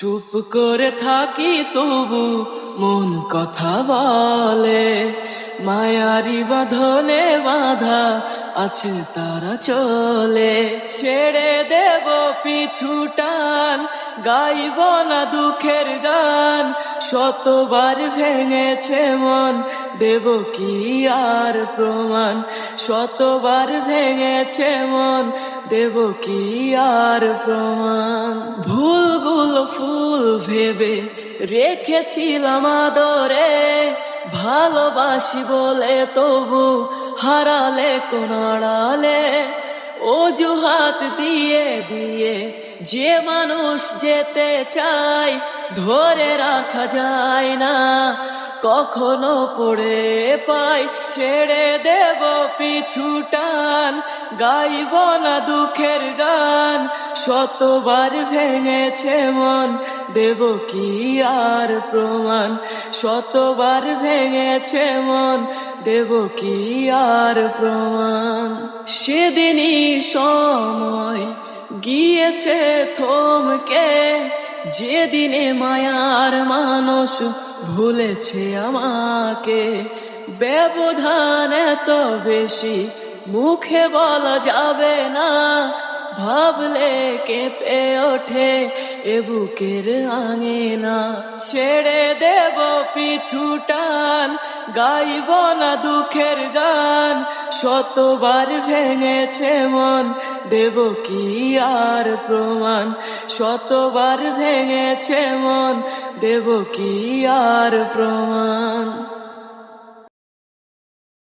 চুপ করে থাকি তবু মন কথা বলে। মায়ারি বাঁধনে বাঁধা আছে তারা চলে। ছেড়ে দেব পিছু টান, গাইব না দুঃখের গান। শতবার ভেঙেছে মন, দেব কি আর প্রমাণ? শতবার ভেঙেছে মন, দেব কি আর প্রমাণ? ফুল ভেবে রেখেছিলাম আদরে ভালোবাসি বলে তবু হারালে কোন আড়ালে। অজুহাত দিয়ে দিয়ে যে মানুষ যেতে চায়, ধরে রাখা যায় না। কখনো পড়ে পাই ছেড়ে দেব পিছু টান। গাইব না দুঃখের গান, শতবার ভেঙেছে মন। দেব কি আর প্রমাণ, শতবার ভেঙেছে মন। দেব কি আর প্রমাণ? সেদিনই সময় গিয়েছে থমকে, যেদিনে মায়ার মানুষ ভুলেছে আমাকে। ব্যবধান এত বেশি, মুখে বলা যাবে না। ভাবলে কেঁপে ওঠে এ বুকের আঙিনা। ছেড়ে দেব পিছু টান, গাইব না দুঃখের গান। শতবার ভেঙেছে মন দেব কি আর প্রমাণ? শতবার ভেঙেছে মন দেব কি আর প্রমাণ?